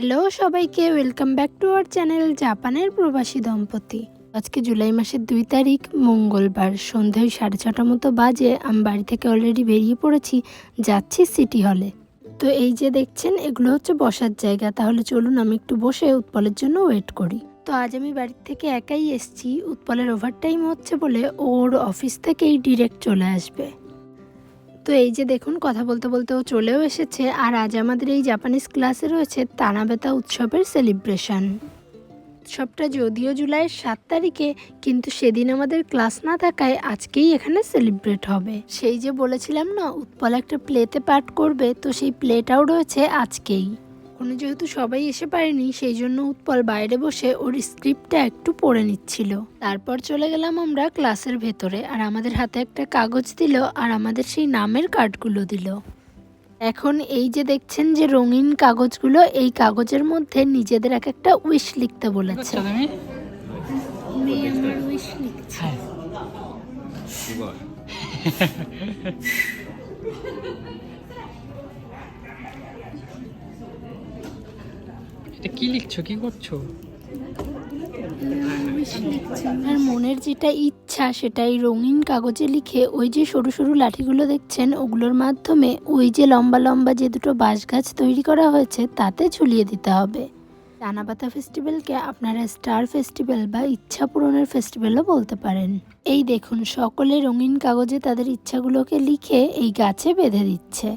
Hello সবাইকে welcome back to our channel জাপানের প্রবাসী দম্পতি। আজকে জুলাই মাসের দুই তারিখ, মঙ্গলবার সন্ধে ওই সাড়ে ছটা মতো বাজে, আমি বাড়ি থেকে অলরেডি বেরিয়ে পড়েছি, যাচ্ছি সিটি হলে তো এই যে দেখছেন, এগুলো হচ্ছে বসার জায়গা, তাহলে চলুন আমি একটু বসে উৎপলের জন্য ওয়েট করি। তো আজ আমি বাড়ির থেকে একাই এসছি, উৎপলের ওভারটাইম হচ্ছে বলে ওর অফিস থেকেই ডিরেক্ট চলে আসবে। তো এই যে দেখুন, কথা বলতে বলতেও চলেও এসেছে। আর আজ আমাদের এই জাপানিজ ক্লাসে রয়েছে তানাবেতা উৎসবের সেলিব্রেশন উৎসবটা যদিও জুলাইয়ের সাত তারিখে, কিন্তু সেদিন আমাদের ক্লাস না থাকায় আজকেই এখানে সেলিব্রেট হবে। সেই যে বলেছিলাম না, উৎপল একটা প্লেতে পাঠ করবে, তো সেই প্লেটাও রয়েছে আজকেই। কোনো যেহেতু সবাই এসে পারেনি সেই জন্য উৎপল বাইরে বসে ওর স্ক্রিপ্টটা একটু পড়ে নিচ্ছিল। তারপর চলে গেলাম আমরা ক্লাসের ভেতরে আর আমাদের হাতে একটা কাগজ দিল আর আমাদের সেই নামের কার্ডগুলো দিল। এখন এই যে দেখছেন যে রঙিন কাগজগুলো এই কাগজের মধ্যে নিজেদের এক একটা উইশ লিখতে বলেছে। উইশ এটা কি লিখছো? কি করছ? আর মনের যেটা ইচ্ছা সেটাই রঙিন কাগজে লিখে ওই যে সরু সরু লাঠিগুলো দেখছেন, ওগুলোর মাধ্যমে ওই যে লম্বা লম্বা যে দুটো বাঁশ গাছ তৈরি করা হয়েছে, তাতে ঝুলিয়ে দিতে হবে। টানাপাতা ফেস্টিভ্যালকে আপনারা স্টার ফেস্টিভ্যাল বা ইচ্ছা পূরণের ফেস্টিভ্যালও বলতে পারেন। এই দেখুন, সকলে রঙিন কাগজে তাদের ইচ্ছাগুলোকে লিখে এই গাছে বেঁধে দিচ্ছে।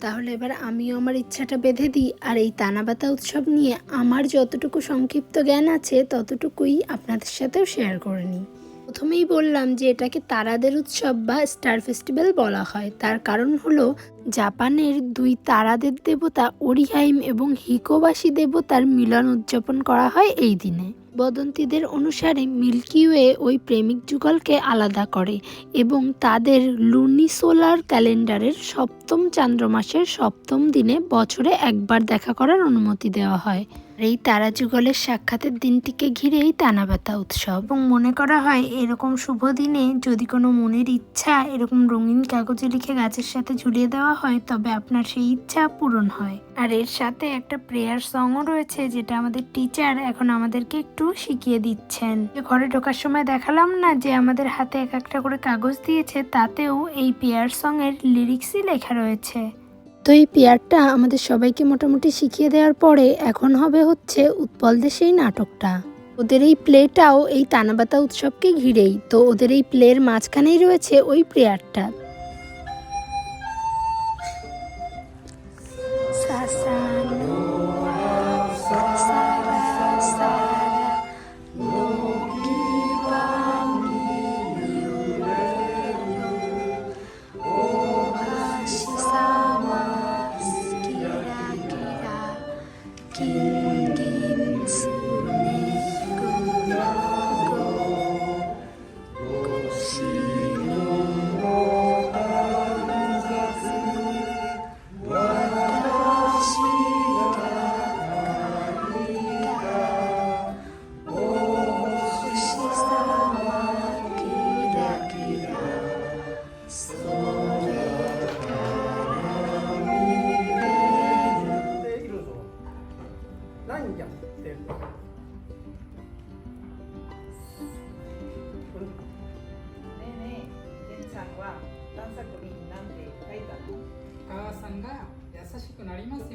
তাহলে এবার আমিও আমার ইচ্ছাটা বেঁধে দিই আর এই তানাবাতা উৎসব নিয়ে আমার যতটুকু সংক্ষিপ্ত জ্ঞান আছে ততটুকুই আপনাদের সাথেও শেয়ার করে নিই। প্রথমেই বললাম যে এটাকে তারাদের উৎসব বা স্টার ফেস্টিভ্যাল বলা হয়। তার কারণ হলো জাপানের দুই তারাদের দেবতা ওরিহাইম এবং হিকোবাসী দেবতার মিলন উদযাপন করা হয় এই দিনে। বদন্তীদের অনুসারে মিল্কি ওয়ে ওই প্রেমিক যুগলকে আলাদা করে এবং তাদের লুনিসোলার ক্যালেন্ডারের সপ্তম চান্দ্রমাসের সপ্তম দিনে বছরে একবার দেখা করার অনুমতি দেওয়া হয়। এই তারা যুগলের সাক্ষাতের দিনটিকে ঘিরেই তানাবাতা উৎসব। এবং মনে করা হয়, এরকম শুভ দিনে যদি কোনো মনের ইচ্ছা এরকম রঙিন কাগজে লিখে গাছের সাথে ঝুলিয়ে দেওয়া হয়, তবে আপনার সেই ইচ্ছা পূরণ হয়। আর এর সাথে একটা প্রেয়ার সংও রয়েছে, যেটা আমাদের টিচার এখন আমাদেরকে একটু শিখিয়ে দিচ্ছেন। ঘরে ঢোকার সময় দেখালাম না যে আমাদের হাতে এক একটা করে কাগজ দিয়েছে, তাতেও এই প্রেয়ার সং এর লিরিক্সই লেখা রয়েছে। তো এই পেয়ারটা আমাদের সবাইকে মোটামুটি শিখিয়ে দেওয়ার পরে এখন হবে হচ্ছে উৎপলদের সেই নাটকটা। ওদের এই প্লেটাও এই তানাবাতা উৎসবকে ঘিরেই, তো ওদের এই প্লের মাঝখানেই রয়েছে ওই প্রেয়ারটা「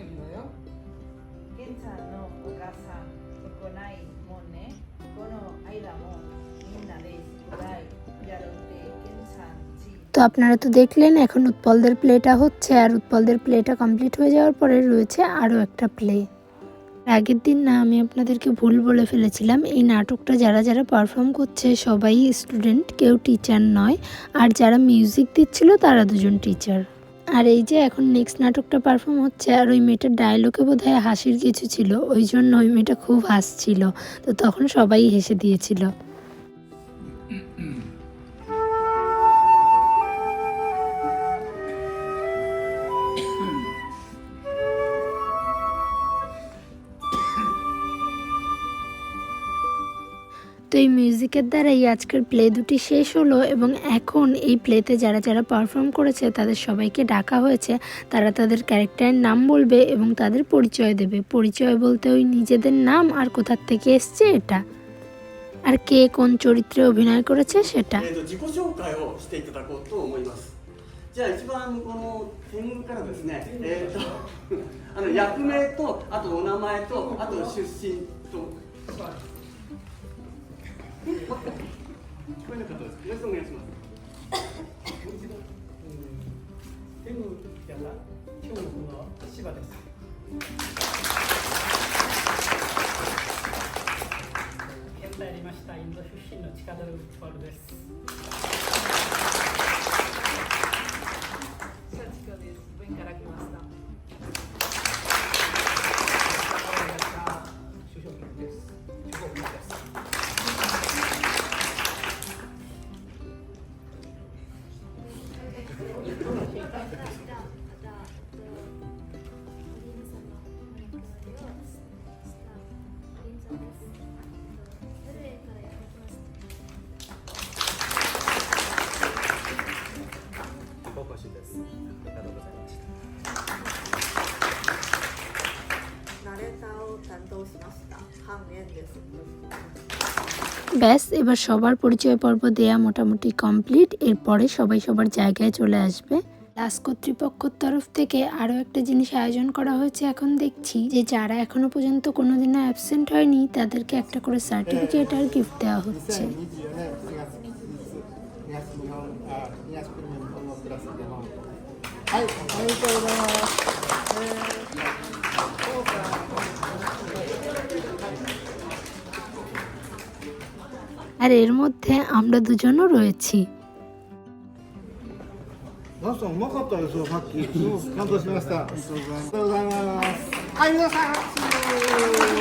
있나요? 오가사 모네 코노 민나데 야로테 তো আপনারা তো দেখলেন এখন উৎপলদের প্লেটা হচ্ছে আর উৎপলদের প্লেটা কমপ্লিট হয়ে যাওয়ার পরে রয়েছে আরও একটা প্লে আগের দিন না আমি আপনাদেরকে ভুল বলে ফেলেছিলাম এই নাটকটা যারা যারা পারফর্ম করছে সবাই স্টুডেন্ট কেউ টিচার নয় আর যারা মিউজিক দিচ্ছিল তারা দুজন টিচার আর এই যে এখন নেক্সট নাটকটা পারফর্ম হচ্ছে, আর ওই মেয়েটার ডায়লগে বোধ হয় হাসির কিছু ছিল, ওই জন্য ওই মেয়েটা খুব হাসছিল। তো তখন সবাই হেসে দিয়েছিল। তো এই মিউজিকের দ্বারাই আজকের প্লে দুটি শেষ হলো এবং এখন এই প্লেতে যারা যারা পারফর্ম করেছে তাদের সবাইকে ডাকা হয়েছে তারা তাদের ক্যারেক্টারের নাম বলবে এবং তাদের পরিচয় দেবে পরিচয় বলতে ওই নিজেদের নাম আর কোথার থেকে এসছে এটা আর কে কোন চরিত্রে অভিনয় করেছে সেটা えー、と自己紹介をしていただこうと思いますじゃあ一番向こうの天狗からですねえっ、とあの役名とあとお名前とあと出身と よろしくお願いします。天、インド出身の近田ルフトールです。ব্যাস, এবার সবার পরিচয় পর্ব দেয়া মোটামুটি কমপ্লিট। এরপরে সবাই সবার জায়গায় চলে আসবে। লাস কর্তৃপক্ষর তরফ থেকে আরও একটা জিনিস আয়োজন করা হয়েছে এখন দেখছি, যে যারা এখনও পর্যন্ত কোনোদিনও অ্যাবসেন্ট হয়নি, তাদেরকে একটা করে সার্টিফিকেট আর গিফট দেওয়া হচ্ছে। Hi. আর এর মধ্যে আমরা দুজনও রয়েছি।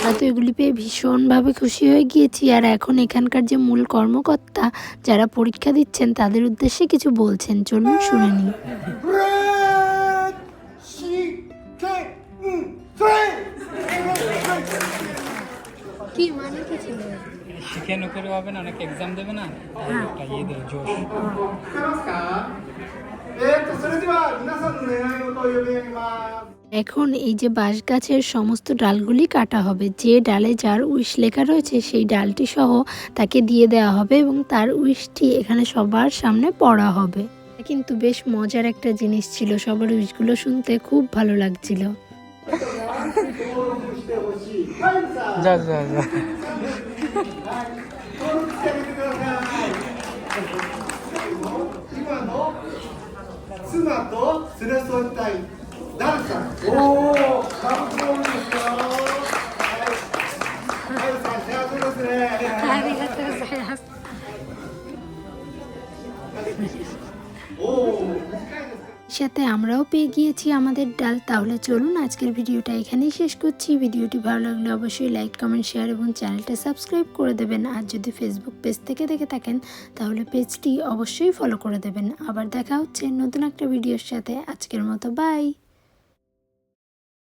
হয়তো এগুলি পেয়ে ভীষণভাবে খুশি হয়ে গিয়েছি আর এখন এখানকার যে মূল কর্মকর্তা যারা পরীক্ষা দিচ্ছেন তাদের উদ্দেশ্যে কিছু বলছেন। চলুন শুনে নিই। কি মানে কি ছিল? অনেক এক্সাম দেবে না হ্যাঁ। একটা ইয়ে দেবে জোশ। এখন এই যে বাঁশ গাছের সমস্ত ডালগুলি কাটা হবে যে ডালে যার উইশ লেখা রয়েছে সেই ডালটি সহ তাকে দিয়ে দেওয়া হবে এবং তার উইশটি এখানে সবার সামনে পড়া হবে। কিন্তু বেশ মজার একটা জিনিস ছিল সবার উইশগুলো শুনতে খুব ভালো লাগছিল। てほしい。タイムさん。じゃあじゃあじゃあ。登録してあげてください。今の妻と連れ添いたいダンさん。おお。সাথে আমরাও পেয়ে গিয়েছি আমাদের ডাল। তাহলে চলুন আজকের ভিডিওটা এখানেই শেষ করছি। ভিডিওটি ভালো লাগলে অবশ্যই লাইক কমেন্ট শেয়ার এবং চ্যানেলটা সাবস্ক্রাইব করে দেবেন। আর যদি ফেসবুক পেজ থেকে দেখে থাকেন, তাহলে পেজটি অবশ্যই ফলো করে দেবেন। আবার দেখা হচ্ছে নতুন একটা ভিডিওর সাথে। আজকের মতো বাই